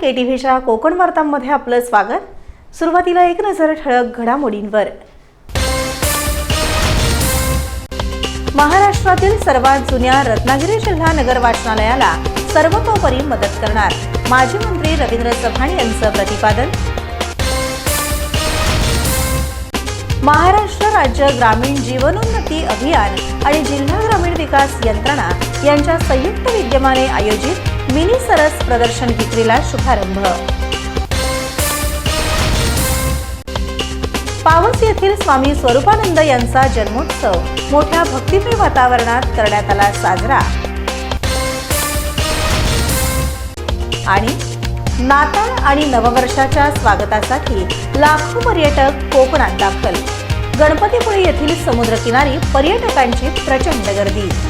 के T व्हीच्या कोकण वार्तांमध्ये आपलं स्वागत. सुरुवातीला एक नजर ठळक घडामोडींवर. महाराष्ट्रातील सर्वात जुन्या रत्नागिरी जिल्हा नगर वाचनालयाला सर्वतोपरी मदत करणार माजी मंत्री रवींद्र चव्हाण यांचं प्रतिपादन. महाराष्ट्र राज्य ग्रामीण जीवनोन्नती अभियान आणि जिल्हा ग्रामीण विकास यंत्रणा यांच्या संयुक्त विद्यमाने आयोजित मिनी सरस प्रदर्शन विक्रीला शुभारंभ. पावस येथील स्वामी स्वरूपानंद यांचा जन्मोत्सव. मोठ्या भक्तिमय वातावरणात करण्यात आला साजरा. आणि नाताळ आणि नववर्षाच्या स्वागतासाठी लाखो पर्यटक कोकणात दाखल. गणपतीपुळे येथील समुद्रकिनारी पर्यटकांची प्रचंड गर्दी.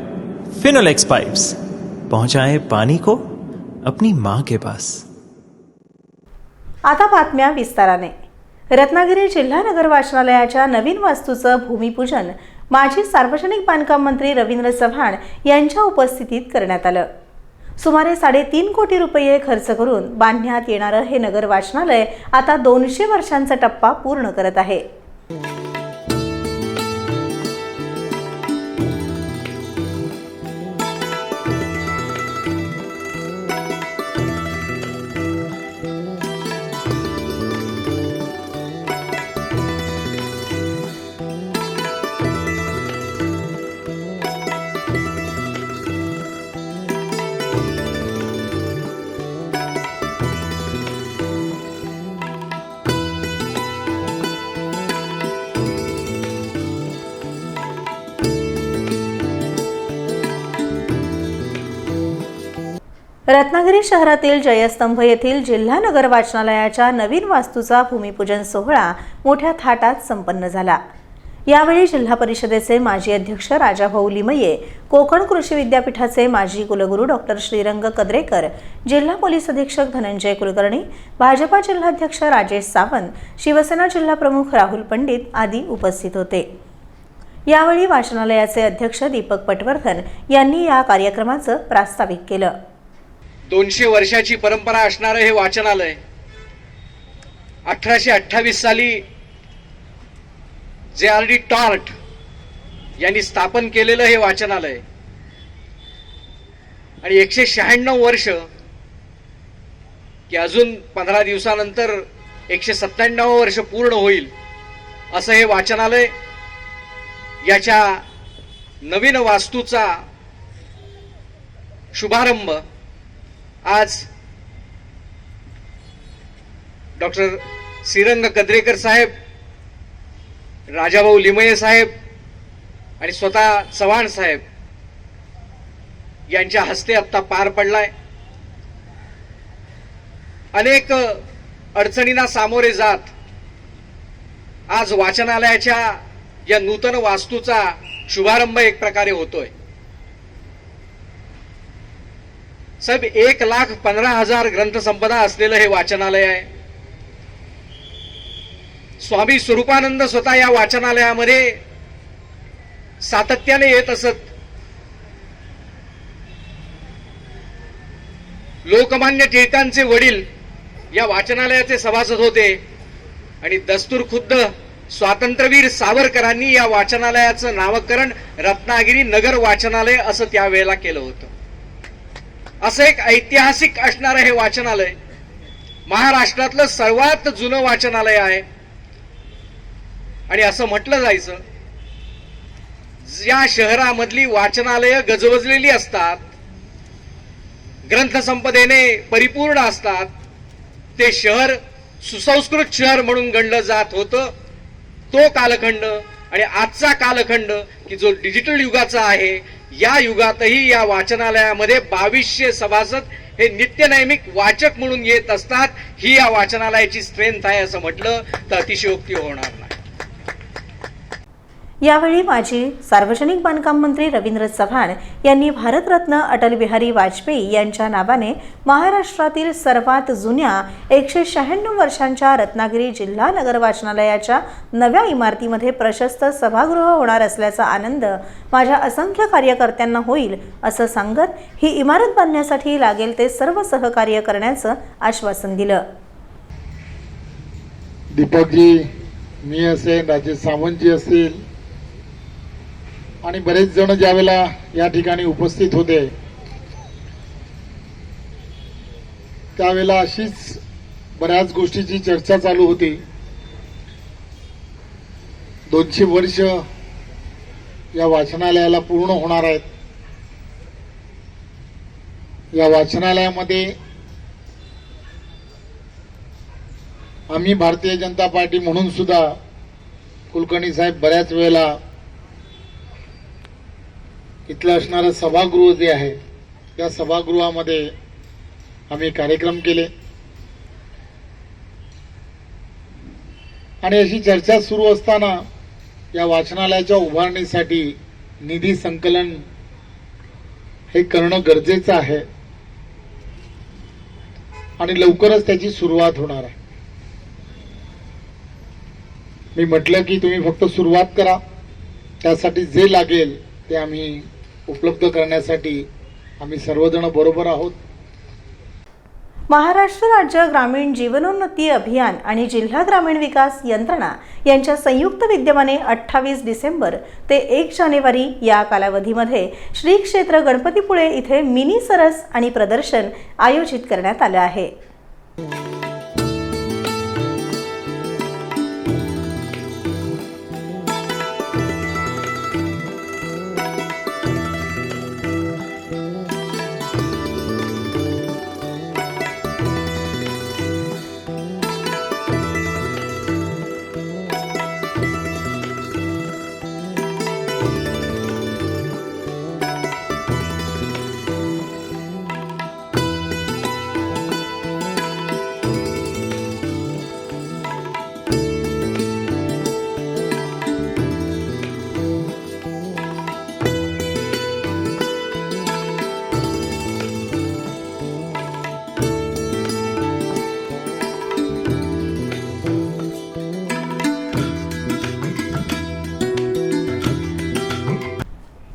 फिनोलेक्स पाइप्स पहुंचाए पानी को अपनी माँ के पास। आता बातम्या विस्ताराने. रत्नागिरी जिल्हा नगर वाचनालयाच्या नवीन वास्तूचं भूमिपूजन माजी सार्वजनिक बांधकाम मंत्री रवींद्र चव्हाण यांच्या उपस्थितीत करण्यात आलं. सुमारे साडेतीन कोटी रुपये खर्च करून बांधण्यात येणारं हे नगर वाचनालय आता दोनशे वर्षांचा टप्पा पूर्ण करत आहे. रत्नागिरी शहरातील जयस्तंभ येथील जिल्हा नगर वाचनालयाच्या नवीन वास्तूचा भूमिपूजन सोहळा मोठ्या थाटात संपन्न झाला. यावेळी जिल्हा परिषदेचे माजी अध्यक्ष राजाभाऊ लिमये कोकण कृषी विद्यापीठाचे माजी कुलगुरू डॉक्टर श्रीरंग कद्रेकर जिल्हा पोलीस अधीक्षक धनंजय कुलकर्णी भाजपा जिल्हाध्यक्ष राजेश सावंत शिवसेना जिल्हाप्रमुख राहुल पंडित आदी उपस्थित होते. यावेळी वाचनालयाचे अध्यक्ष दीपक पटवर्धन यांनी या कार्यक्रमाचं प्रास्ताविक केलं. दोनशे वर्षाची परंपरा असणारं हे वाचनालय अठराशे अठ्ठावीस साली जे आर डी टॉर्ट यांनी स्थापन केलेलं हे वाचनालय. आणि एकशे शहाण्णव वर्ष की अजून पंधरा दिवसानंतर एकशे सत्त्याण्णव वर्ष पूर्ण होईल असं हे वाचनालय याच्या नवीन वास्तूचा शुभारंभ आज डॉक्टर श्रीरंग कद्रेकर साहेब राजाभाऊ लिमये साहेब आणि स्वतः चव्हाण साहेब यांच्या हस्ते आत्ता पार पडलाय. अनेक अडचणींना सामोरे जात आज वाचनालयाच्या या नूतन वास्तूचा शुभारंभ एक प्रकारे होतोय. साहेब एक लाख पंधरा हजार ग्रंथसंपदा असलेलं हे वाचनालय आहे. स्वामी स्वरूपानंद स्वतः या वाचनालयामध्ये सातत्याने येत असत. लोकमान्य टिळकांचे वडील या वाचनालयाचे सभासद होते आणि दस्तूर खुद्द स्वातंत्र्यवीर सावरकरांनी या वाचनालयाचं नामकरण रत्नागिरी नगर वाचनालय असं त्यावेळेला केलं होतं. असं एक ऐतिहासिक असणारं हे वाचनालय. महाराष्ट्रातलं सर्वात जुनं वाचनालय आहे. आणि असं म्हटलं जायचं या शहरामधली वाचनालयं गजबजलेली असतात ग्रंथसंपदेने परिपूर्ण असतात ते शहर सुसंस्कृत शहर म्हणून गणलं जात होतं. तो कालखंड आणि आजचा कालखंड की जो डिजिटल युगाचा आहे या युगातही या वाचनालयामध्ये बावीसशे सभासद हे नित्यनैमिक वाचक म्हणून येत असतात. ही या वाचनालयाची स्ट्रेंथ आहे असं म्हटलं तर अतिशयोक्ती होणार नाही. यावेळी माजी सार्वजनिक बांधकाम मंत्री रवींद्र चव्हाण यांनी भारतरत्न अटल बिहारी वाजपेयी यांच्या नावाने महाराष्ट्रातील सर्वात जुन्या एकशे शहाण्णव वर्षांच्या रत्नागिरी जिल्हा नगर वाचनालयाच्या नव्या इमारतीमध्ये प्रशस्त सभागृह होणार असल्याचा आनंद माझ्या असंख्य कार्यकर्त्यांना होईल असं सांगत ही इमारत बांधण्यासाठी लागेल ते सर्व सहकार्य करण्याचं आश्वासन दिलं. दीपकजी मी असेल राजेश सावंतजी असतील आणि बरेच जण ज्यावेळेला या ठिकाणी उपस्थित होते त्यावेळेला अशीच बऱ्याच गोष्टीची चर्चा चालू होती. दोनशे वर्ष या वाचनालयाला पूर्ण होणार आहेत. या वाचनालयामध्ये आम्ही भारतीय जनता पार्टी म्हणून सुद्धा कुलकर्णी साहेब बऱ्याच वेळेला इथलं असणारं सभागृह जे आहे त्या सभागृहामध्ये आम्ही कार्यक्रम केले. आणि अशी चर्चा सुरू असताना या वाचनालयाच्या उभारणीसाठी निधी संकलन हे करणं गरजेचं आहे. आणि लवकरच त्याची सुरुवात होणार आहे. मी म्हटलं की तुम्ही फक्त सुरुवात करा. त्यासाठी जे लागेल ते आम्ही उपलब्ध करण्यासाठी आम्ही सर्वजण बरोबर आहोत. महाराष्ट्र राज्य ग्रामीण जीवनोन्नती अभियान आणि जिल्हा ग्रामीण विकास यंत्रणा यांच्या संयुक्त विद्यमाने अठ्ठावीस डिसेंबर ते एक जानेवारी या कालावधीमध्ये श्री क्षेत्र गणपतीपुळे इथे मिनी सरस आणि प्रदर्शन आयोजित करण्यात आलं आहे.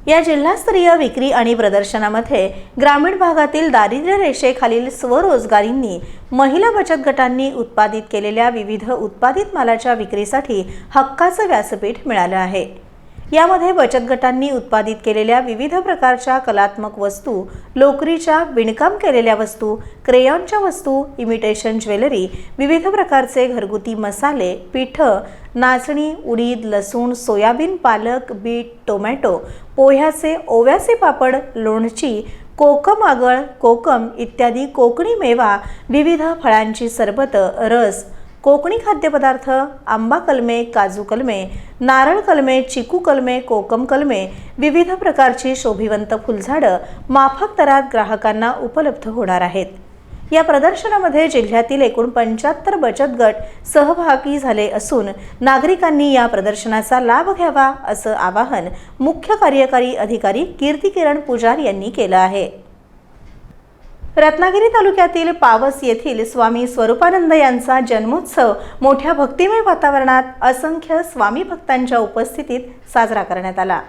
या जिल्हास्तरीय विक्री आणि प्रदर्शनामध्ये ग्रामीण भागातील दारिद्र्य रेषेखालील स्वरोजगारींनी महिला बचत गटांनी उत्पादित केलेल्या विविध उत्पादित मालाच्या विक्रीसाठी हक्काचं व्यासपीठ मिळालं आहे. यामध्ये बचत गटांनी उत्पादित केलेल्या विविध प्रकारच्या कलात्मक वस्तू लोकरीच्या विणकाम केलेल्या वस्तू क्रेयॉनच्या वस्तू इमिटेशन ज्वेलरी विविध प्रकारचे घरगुती मसाले पिठं नाचणी उडीद लसूण सोयाबीन पालक बीट टोमॅटो पोह्याचे ओव्याचे पापड लोणची कोकम आगळ कोकम इत्यादी कोकणी मेवा विविध फळांची सरबतं रस कोकणी खाद्यपदार्थ आंबा कलमे काजू कलमे नारळ कलमे चिकू कलमे कोकम कलमे विविध प्रकारची शोभिवंत फुलझाडं माफक दरात ग्राहकांना उपलब्ध होणार आहेत. या प्रदर्शनामध्ये जिल्ह्यातील एकूण पंच्याहत्तर बचत गट सहभागी झाले असून नागरिकांनी या प्रदर्शनाचा लाभ घ्यावा असं आवाहन मुख्य कार्यकारी अधिकारी कीर्ती किरण पुजार यांनी केलं आहे. रत्नागिरी तालुक्यातील पावस येथील स्वामी स्वरूपानंद यांचा जन्मोत्सव मोठ्या भक्तिमय वातावरणात असंख्य स्वामी भक्तांच्या उपस्थितीत साजरा करण्यात आला.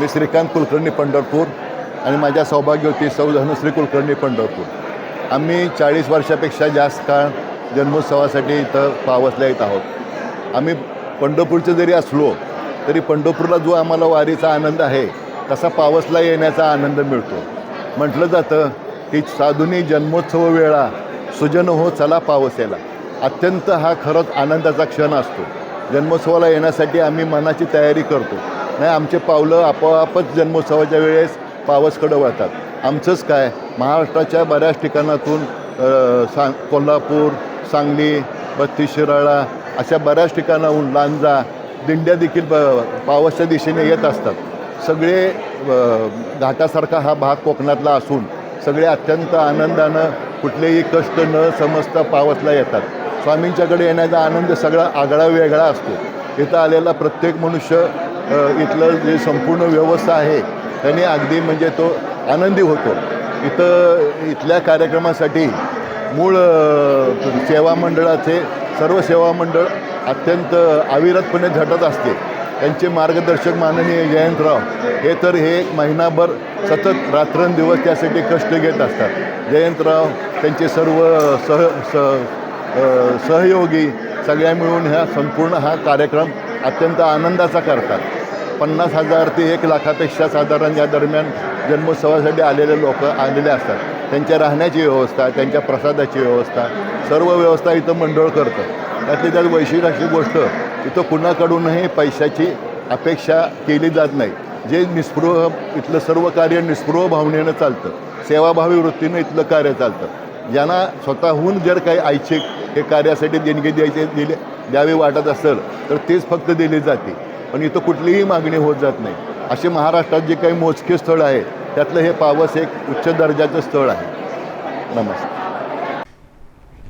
मी श्रीकांत कुलकर्णी पंढरपूर. आणि माझ्या सौभाग्यवती सौ श्री कुलकर्णी पंढरपूर. आम्ही चाळीस वर्षापेक्षा जास्त काळ जन्मोत्सवासाठी इथं पावसला येत आहोत. आम्ही पंढरपूरचे जरी असलो तरी पंढरपूरला जो आम्हाला वारीचा आनंद आहे तसा पावसला येण्याचा आनंद मिळतो. म्हटलं जातं की साधुनी जन्मोत्सव वेळा सुजन हो चला पावसेला अत्यंत हा खरंच आनंदाचा क्षण असतो. जन्मोत्सवाला येण्यासाठी आम्ही मनाची तयारी करतो. नाही आमचे पावलं आपोआपच जन्मोत्सवाच्या वेळेस पावसकडं वळतात. आमचंच काय? महाराष्ट्राच्या बऱ्याच ठिकाणातून सांग कोल्हापूर सांगली बत्तीस शिराळा अशा बऱ्याच ठिकाणाहून लांजा दिंड्या देखील ब पावसच्या दिशेने येत असतात. सगळे घाटासारखा हा भाग कोकणातला असून सगळे अत्यंत आनंदानं कुठलेही कष्ट न समजता पावसला येतात. स्वामींच्याकडे येण्याचा आनंद सगळा आगळा वेगळा असतो. इथं आलेला प्रत्येक मनुष्य इथलं जे संपूर्ण व्यवस्था आहे त्याने अगदी म्हणजे तो आनंदी होतो. इथं इथल्या कार्यक्रमासाठी मूळ सेवा मंडळाचे सर्व सेवा मंडळ अत्यंत अविरतपणे झटत असते. त्यांचे मार्गदर्शक माननीय जयंतराव हे तर हे एक महिनाभर सतत रात्रंदिवस त्यासाठी कष्ट घेत असतात. जयंतराव त्यांचे सर्व सह स सहयोगी सगळ्या मिळून ह्या संपूर्ण हा कार्यक्रम अत्यंत आनंदाचा करतात. पन्नास हजार ते एक लाखापेक्षा साधारण या दरम्यान जन्मोत्सवासाठी आलेले लोक आलेले असतात. त्यांच्या राहण्याची व्यवस्था त्यांच्या प्रसादाची व्यवस्था सर्व व्यवस्था इथं मंडळ करतं. त्यातली त्यात वैशिष्ट्य अशी गोष्ट इथं कुणाकडूनही पैशाची अपेक्षा केली जात नाही. जे निस्पृह इथलं सर्व कार्य निस्पृह भावनेनं चालतं. सेवाभावी वृत्तीनं इथलं कार्य चालतं. ज्यांना स्वतःहून जर काही ऐच्छिक हे कार्यासाठी देणगी द्यायचे दिले द्यावी वाटत असेल तर तेच फक्त दिली जाते. पण इथं कुठलीही मागणी होत जात नाही. असे महाराष्ट्रात जे काही मोजके स्थळ आहे त्यातलं हे पावस एक उच्च दर्जाचं स्थळ आहे. नमस्कार.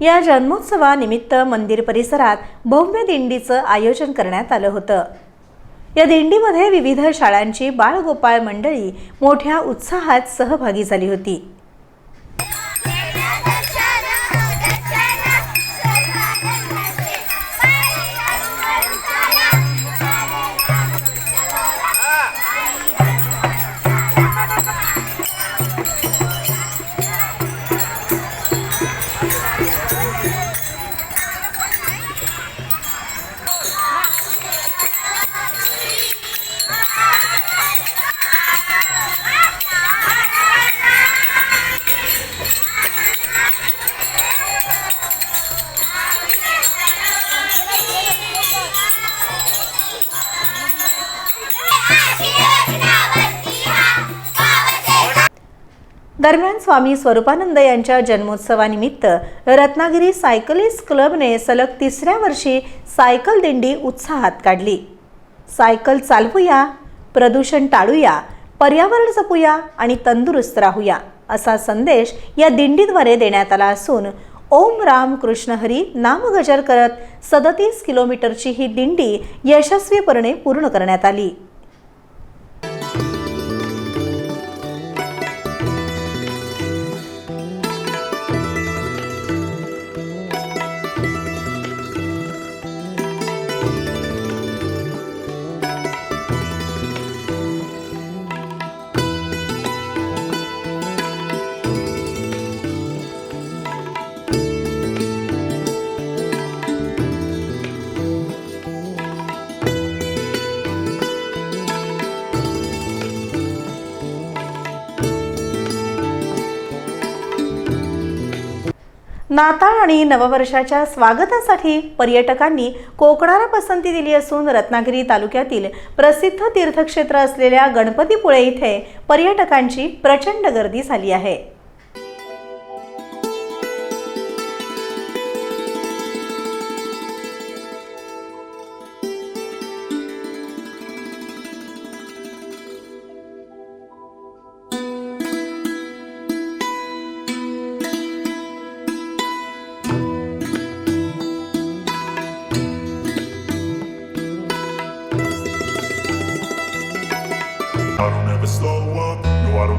या जन्मोत्सवानिमित्त मंदिर परिसरात भव्य दिंडीचं आयोजन करण्यात आलं होतं. या दिंडीमध्ये विविध शाळांची बाळगोपाळ मंडळी मोठ्या उत्साहात सहभागी झाली होती. स्वामी स्वरूपानंद यांच्या जन्मोत्सवानिमित्त रत्नागिरी सायकलिस्ट क्लबने सलग तिसऱ्या वर्षी सायकल दिंडी उत्साहात काढली. सायकल चालवूया प्रदूषण टाळूया पर्यावरण जपूया आणि तंदुरुस्त राहूया असा संदेश या दिंडीद्वारे देण्यात आला असून ओम राम कृष्ण हरी नामगजर करत सदतीस किलोमीटरची ही दिंडी यशस्वीपणे पूर्ण करण्यात आली. नाताळ आणि नववर्षाच्या स्वागतासाठी पर्यटकांनी कोकणाला पसंती दिली असून रत्नागिरी तालुक्यातील प्रसिद्ध तीर्थक्षेत्र असलेल्या गणपतीपुळे इथे पर्यटकांची प्रचंड गर्दी झाली आहे.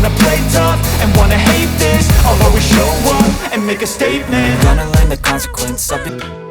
wanna play tough and wanna hate this I'll always show up and make a statement. Gonna learn the consequence of it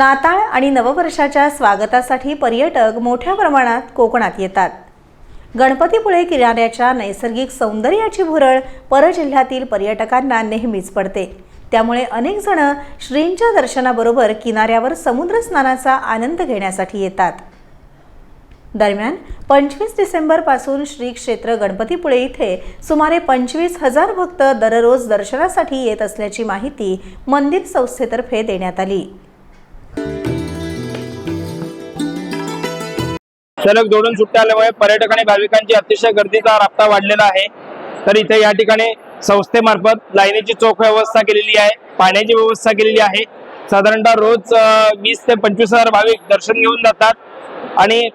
नाताळ आणि नववर्षाच्या स्वागतासाठी पर्यटक मोठ्या प्रमाणात कोकणात येतात. गणपतीपुळे किनाऱ्याच्या नैसर्गिक सौंदर्याची भुरळ परजिल्ह्यातील पर्यटकांना नेहमीच पडते. त्यामुळे अनेक जण श्रींच्या दर्शनाबरोबर किनाऱ्यावर समुद्र स्नानाचा आनंद घेण्यासाठी येतात. दरम्यान पंचवीस डिसेंबरपासून श्री क्षेत्र गणपतीपुळे इथे सुमारे पंचवीस हजार भक्त दररोज दर्शनासाठी येत असल्याची माहिती मंदिर संस्थेतर्फे देण्यात आली. सलग जोडून सुट्ट्या आल्यामुळे पर्यटक आणि भाविकांची अतिशय गर्दीचा राबता वाढलेला आहे. तर इथे या ठिकाणी संस्थेमार्फत लाईनीची चोख व्यवस्था केलेली आहे पाण्याची व्यवस्था केलेली आहे. साधारणतः रोज वीस ते पंचवीस हजार भाविक दर्शन घेऊन जातात. आणि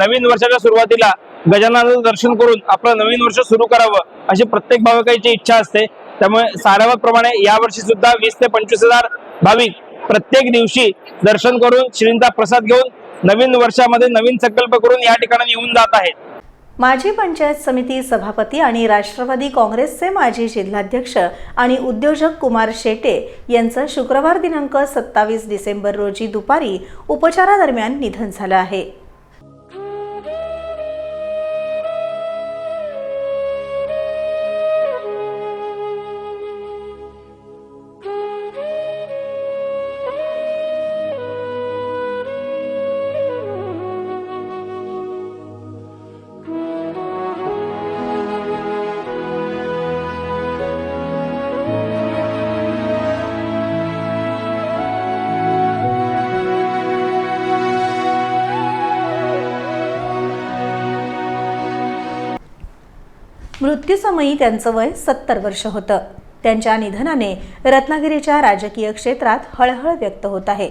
नवीन वर्षाच्या सुरुवातीला गजाननाचं दर्शन करून आपलं नवीन वर्ष सुरू करावं अशी प्रत्येक भाविकाची इच्छा असते. त्यामुळे सारावतप्रमाणे यावर्षी सुद्धा वीस ते पंचवीस हजार भाविक प्रत्येक दिवशी दर्शन करून श्रींचा प्रसाद घेऊन नवीन वर्षामध्ये नवीन संकल्प करून या ठिकाणी येऊन जात आहेत. माजी पंचायत समिती सभापती आणि राष्ट्रवादी काँग्रेसचे माजी जिल्हाध्यक्ष आणि उद्योजक कुमार शेटे यांचं शुक्रवार दिनांक सत्तावीस डिसेंबर रोजी दुपारी उपचारादरम्यान निधन झालं आहे. मृत्यूसमयी त्यांचं वय सत्तर वर्ष होतं. त्यांच्या निधनाने रत्नागिरीच्या राजकीय क्षेत्रात हळहळ व्यक्त होत आहे.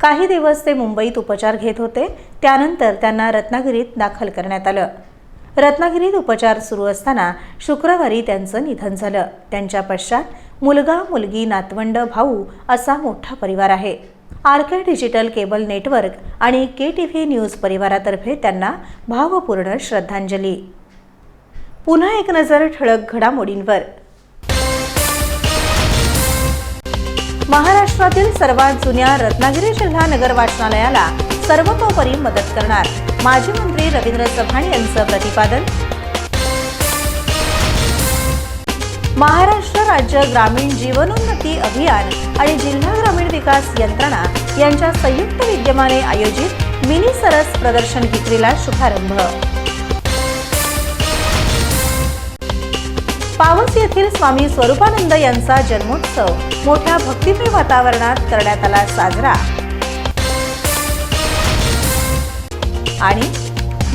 काही दिवस ते मुंबईत उपचार घेत होते त्यानंतर त्यांना रत्नागिरीत दाखल करण्यात आलं. रत्नागिरीत उपचार सुरू असताना शुक्रवारी त्यांचं निधन झालं. त्यांच्या पश्चात मुलगा मुलगी नातवंड भाऊ असा मोठा परिवार आहे. R K digital cable network आणि के टी व्ही न्यूज परिवारातर्फे त्यांना भावपूर्ण श्रद्धांजली. पुन्हा एक नजर ठळक घडामोडींवर. महाराष्ट्रातील सर्वात जुन्या रत्नागिरी जिल्हा नगर वाचनालयाला सर्वतोपरी मदत करणार. माजी मंत्री रवींद्र चव्हाण यांचं प्रतिपादन. महाराष्ट्र राज्य ग्रामीण जीवनोन्नती अभियान आणि जिल्हा ग्रामीण विकास यंत्रणा यांच्या संयुक्त विद्यमाने आयोजित मिनी सरस प्रदर्शन विक्रीला शुभारंभ. पावस येथील स्वामी स्वरूपानंद यांचा जन्मोत्सव मोठ्या भक्तिमय वातावरणात करण्यात आला साजरा. आणि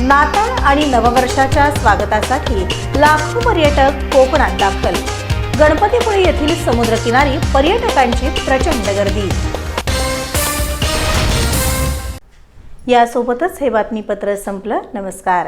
नाताळ आणि नववर्षाच्या स्वागतासाठी लाखो पर्यटक कोकणात दाखल. गणपतीपुळे येथील समुद्रकिनारी पर्यटकांची प्रचंड गर्दी. यासोबतच हे बातमीपत्र संपलं. नमस्कार.